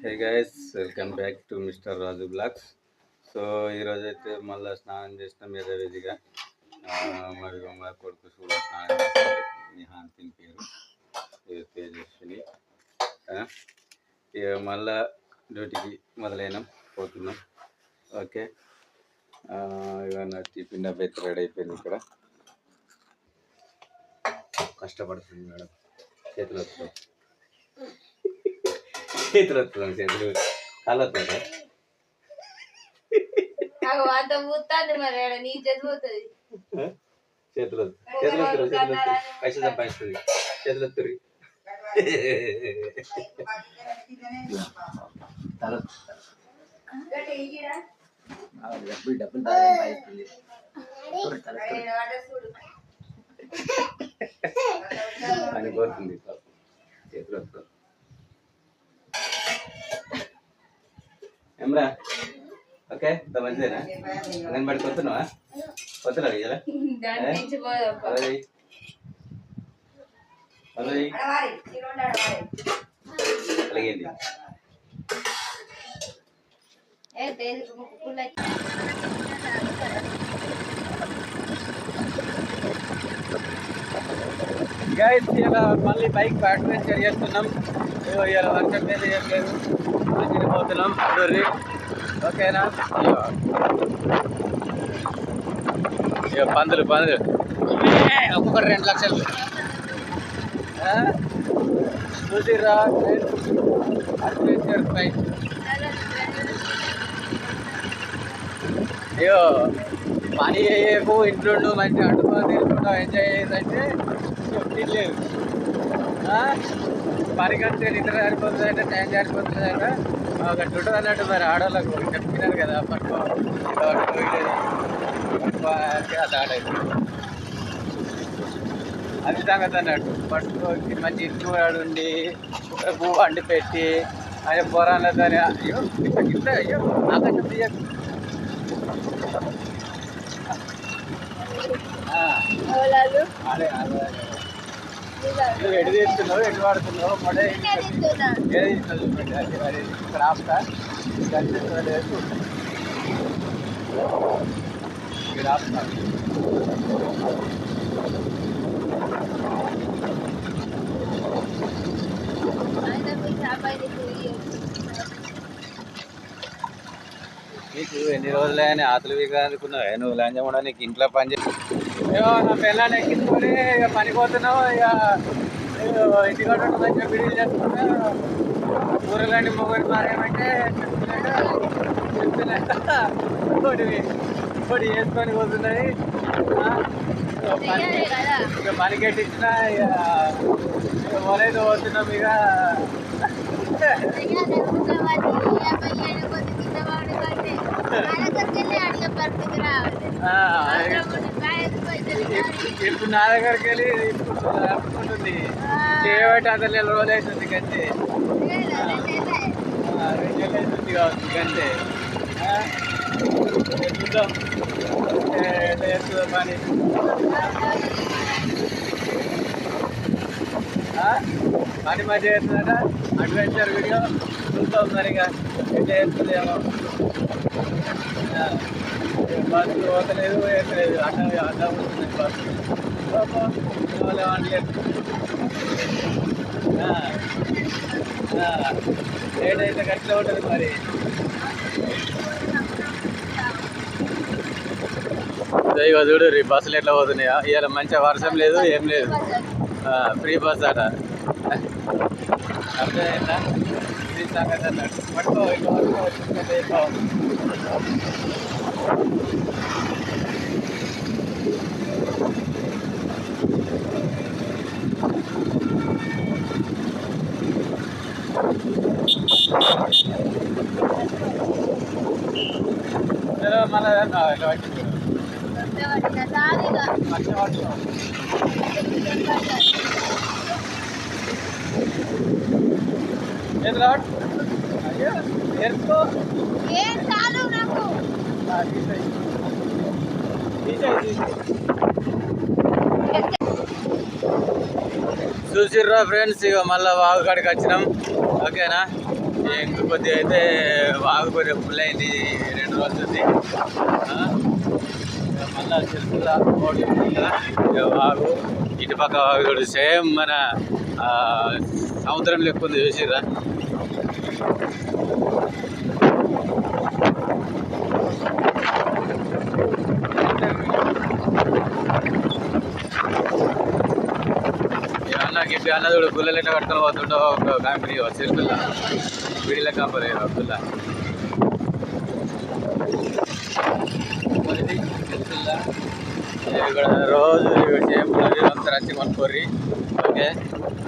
Hey guys welcome back to mister Raju blogs so ఈరోజు అయితే మళ్ళీ స్నానం చేసినాం యథావిధిగా మరి మా కొడుకు కూడా స్నానం చేస్తాం నిహాన్ తిని పేరు. తేజస్విని ఇక మళ్ళా డ్యూటీకి మొదలైనాం పోతున్నాం. ఓకే. ఆ, టిఫిన్ డబ్బా అయితే రెడీ అయిపోయింది ఇక్కడ. కష్టపడుతుంది మేడం. చేతులు వస్తాం చేతులు వస్తుంది చేతులు కాళ్ళు వస్తుందా అగో అంత మూతాంది మరి నీ చదిపోతుంది చేతులు చేతులు వస్తారు చేతులు పైసలు సంపాదిస్తుంది. చేతులు వస్తారు డబ్బులు డబ్బులు సంపాదిస్తుంది అని కోరుతుంది నుంచి పోదప్ప హలో హలో అలాగేంటి ఏ తేలిక ముక్కుకున్న గైస్ ఇలా మళ్ళీ బైక్ అడ్వెంచర్ చేస్తున్నాం ఇగో ఇలా వర్షం మీద ఏం లేదు మంచిగా పోతున్నాం డొర్రి ఓకేనా ఇగో. ఇగో పందులు పందులు ఏ, ఒక్కొక్కటి రెండు లక్షలు ఆ? చూసిర్రా అడ్వెంచర్ బైక్ అయ్యో పని చేయకు ఇంట్లో ఉండు, మంచిగా వండుకొని తినుకుంటా ఎంజాయ్ చేయాలంటే లేదు పని కంటే నిద్ర సరిపోతుందంటే టైం సరిపోతుందంటే ఒకటి ఉంటుంది అన్నట్టు మరి ఆడవాళ్ళకు చెప్తున్నారు కదా పట్టుకో అది సంగతి అన్నట్టు. పట్టుకో మంచి ఇంట్లో ఉండి పువ్వు వండి పెట్టి అయ్యో పొరాలతో అయ్యో ఇట్లా అయ్యో ఆకాశం తీయకు. అదే అదే నువ్వు ఎటు తీస్తున్నావు ఎటు వాడుతున్నావు మొడే ఏది అది అది సాబాయి నీకు ఎన్ని రోజులైనా ఆతులు వీగా అనుకున్నావు నువ్వు లంచం ఇంట్లో పని నా పిల్లని ఎక్కించుకొని ఇక పని పోతున్నావు. ఇక ఇంటికాడ మంచిగా బిడీలు చేసుకుంటా ఊరలాంటి మొగలు మారేమంటే ఒకటి వేసుకొని పోతున్నది ఆ, ఇక పని కట్టించిన ఇక మొలైతే పోతున్నాం ఇక ఆ, ఇప్పుడు నా దగ్గరికి వెళ్ళి తీసుకుంటుంది చేయబట్టి అసలు నెల రోజులు అవుతుంది కంటే రెండు నెలలు అవుతుంది కావచ్చు కంటే చూద్దాం. ఎట్లా చేస్తుందో పని. ఆ? పని మంచిగా చేస్తుందట అడ్వెంచర్ వీడియో చూద్దాం సరిగా. ఎట్లా చేస్తుందేమో. ఆ, బస్సు పోతలేదు వేయట్లేదు అట్లా అట్లా ఉంటుంది బస్సు పాపం, లేట్ అయితే గట్టిగా ఉంటుంది మరి ఇదిగో చూడు రీ బస్సులు ఎట్లా పోతున్నాయా? ఇవాళ మంచిగా వర్షం లేదు ఏం లేదు. ఫ్రీ బస్ అట అర్థమైందా ఫ్రీ సంగతి అన్నట్టు పట్టుకో ఇట్లా పట్టుకో చూసుకుంటే ఎక్కువ. సరే, మళ్ళా ఆ, ఇట్లా పట్టుకో. మంచిగా పట్టుకో. ఏది రావట్ అయ్యో నేర్చుకో ఏం చాలు నాకు ఆ, తీసేయ్. తీసేయ్, తీసేయ్. చూసిర్రా ఫ్రెండ్స్ ఇక మళ్ళీ వాగు కాడికి వచ్చినాం. ఓకేనా? ఎంకు కొద్దిగా అయితే వాగు కొద్దిగా ఫుల్ అయింది రెండు రోజులు ఉంది మళ్ళా చిరుకుల ఇక వాగు ఇటు పక్క వాగు. కూడా సేమ్ మన సముద్రం లెక్క ఉంది చూసిర్రా ఈ అన్న గిప్పి అన్న చూడు గుల్లలు ఎట్లా కట్టుకొని పోతుండో ఒక కంపెనీ చిరుకుల విడిల కంపెనీ గుల్ల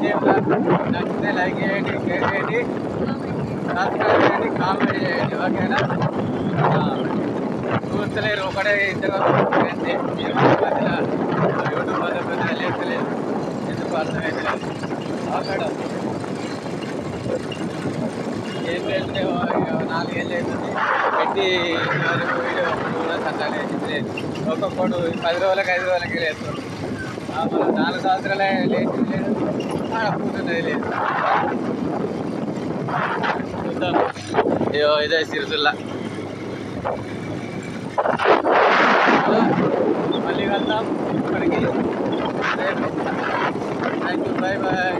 చేపల నచ్చితే లైక్ చేయండి షేర్ చేయండి సబ్స్క్రైబ్ చేయండి కామెంట్ చేయండి ఓకేనా చూస్తలేరు ఒకటే ఇంతగా అంతే మీరు మధ్యలో యూట్యూబ్ మధ్య పెద్దగా లేస్తలేదు ఎందుకు అర్థమైతే లేదు అక్కడ ఏం నాలుగేళ్ళు అవుతుంది. పెట్టి నాలుగు వీడియో కూడా సత్తాలు లేదు ఒక్కొక్కడు పది రోజులకి ఐదు రోజులకి లేస్తారు నాలుగు సంవత్సరాలే లేచి లేదు. కూర్చున్నది లేదు. చూద్దాం ఇదే సిరిసిల్ల. మళ్ళీ వెళ్దాం ఇప్పటికి. Thank you bye bye